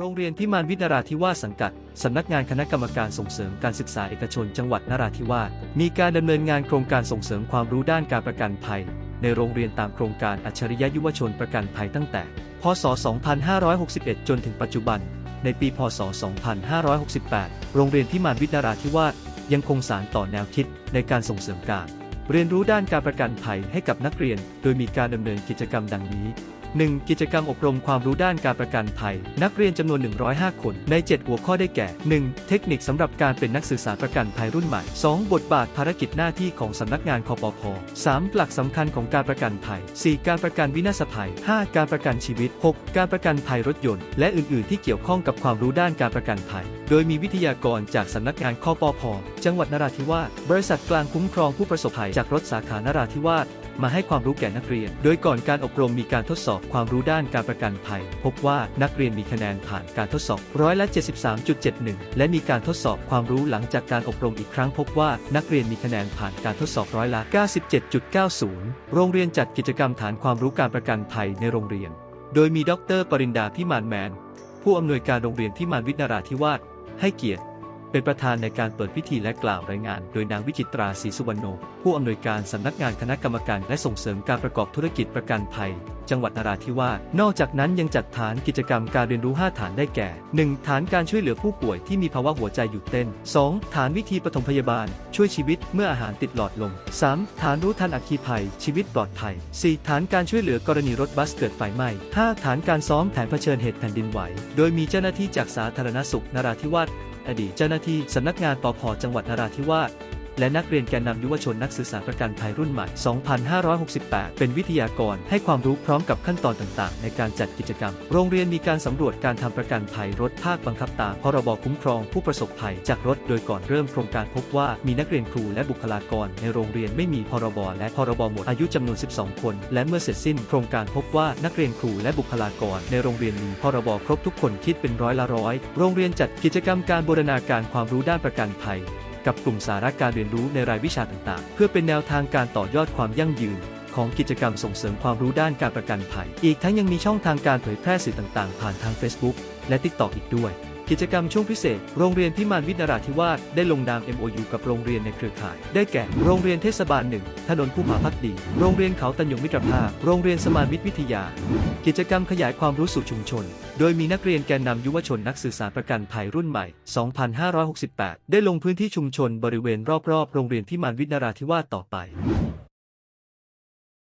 โรงเรียนพิมานวิทย์นราธิวาสสังกัด สำนักงานคณะกรรมการส่งเสริมการศึกษาเอกชนจังหวัดนราธิวาสมีการดำเนินงานโครงการส่งเสริมความรู้ด้านการประกันภัย ในโรงเรียนตามโครงการอัจฉริยะยุวชนประกันภัยตั้งแต่ พศ 2561 จนถึงปัจจุบัน ในปี พศ 2568 โรงเรียนพิมานวิทย์นราธิวาสยังคงสานต่อแนวคิดในการส่งเสริมการ เรียนรู้ด้านการประกันภัยให้กับนักเรียน โดยมีการดำเนินกิจกรรมดังนี้ 1. กิจกรรมอบรมความรู้ด้านการประกันภัย นักเรียนจำนวน 105 คน ใน 7 หัวข้อได้แก่ 1. เทคนิคสำหรับการเป็นนักสื่อสารประกันภัยรุ่นใหม่ 2. บทบาทภารกิจหน้าที่ของสำนักงานคอปพ 3. หลักสำคัญของการประกันภัย 4. การประกันวินาศภัย 5. การประกันชีวิต 6. การประกันภัยรถยนต์ และอื่น ๆ ที่เกี่ยวข้องกับความรู้ด้านการประกันภัย โดยมีวิทยากรจากสำนักงานคอปพจังหวัดนราธิวาส บริษัทกลางคุ้มครองผู้ประสบภัยจากรถสาขานราธิวาสมาให้ความรู้แก่นักเรียน โดยก่อนการอบรมมีการทดสอบความรู้ด้านการประกันภัย พบว่านักเรียนมีคะแนนผ่านการทดสอบร้อยละ73.71 และมีการทดสอบความรู้หลังจากการอบรมอีกครั้ง พบว่านักเรียนมีคะแนนผ่านการทดสอบร้อยละ97.90 โรงเรียนจัดกิจกรรมฐานความรู้การประกันภัยในโรงเรียน โดยมีดร ปรินดาพิมานแมน ผู้อำนวยการโรงเรียนพิมานวิทย์นราธิวาส ให้เกียรติ เป็นประธานในการเปิดพิธีและกล่าวรายงาน โดยนางวิจิตราศรีสุวรรณโนผู้อำนวยการสำนักงานคณะกรรมการและส่งเสริมการประกอบธุรกิจประกันภัย จังหวัดนราธิวาสนอกจากนั้นยังจัดฐานกิจกรรมการเรียนรู้ 5 ฐานได้แก่ 1. ฐานการช่วยเหลือผู้ป่วยที่มีภาวะหัวใจหยุดเต้น 2. ฐานวิธีปฐมพยาบาล ช่วยชีวิตเมื่ออาหารติดหลอดลม 3. ฐานรู้ทันอัคคีภัย ชีวิตปลอดภัย 4. ฐานการช่วยเหลือกรณีรถบัสเกิดไฟไหม้ 5. ฐานการซ้อมแผนเผชิญเหตุแผ่นดินไหว โดยมีเจ้าหน้าที่จากสาธารณสุขนราธิวาส อดีตเจ้าหน้าที่สำนักงานปพจังหวัดนราธิวาส และนักเรียนแกนนำยุวชนนักสื่อสารประกันภัยรุ่นใหม่ 2568 เป็นวิทยากรให้ความรู้พร้อมกับขั้นตอนต่างๆ ในการจัดกิจกรรม โรงเรียนมีการสำรวจการทำประกันภัยรถภาคบังคับตามพรบคุ้มครองผู้ประสบภัยจากรถ โดยก่อนเริ่มโครงการพบว่ามีนักเรียนครูและบุคลากร ในโรงเรียนไม่มีพรบและพรบหมดอายุจำนวน 12 คน และเมื่อเสร็จสิ้นโครงการพบว่านักเรียนครูและบุคลากร ในโรงเรียนมีพรบครบทุกคนคิดเป็นร้อยละร้อย โรงเรียนจัดกิจกรรมการบูรณาการความรู้ด้านประกันภัย กับกลุ่มสาระการเรียนรู้ในรายวิชาต่างๆ เพื่อเป็นแนวทางการต่อยอดความยั่งยืน ของกิจกรรมส่งเสริมความรู้ด้านการประกันภัย อีกทั้งยังมีช่องทางการเผยแพร่สื่อต่างๆ ผ่านทาง Facebook และ TikTok อีกด้วย กิจกรรมช่วงพิเศษ โรงเรียนพิมานวิทยนราธิวาสได้ลงนาม MOU กับโรงเรียนในเครือข่าย ได้แก่ โรงเรียนเทศบาลหนึ่ง ถนนภูผาพักดี โรงเรียนเขาตันยงมิตรภาพ โรงเรียนสมานมิตรวิทยา กิจกรรมขยายความรู้สู่ชุมชน โดยมีนักเรียนแกนนำยุวชนนักสื่อสารประกันภัยรุ่นใหม่ 2568 ได้ลงพื้นที่ชุมชนบริเวณรอบๆ โรงเรียนพิมานวิทยนราธิวาสต่อไป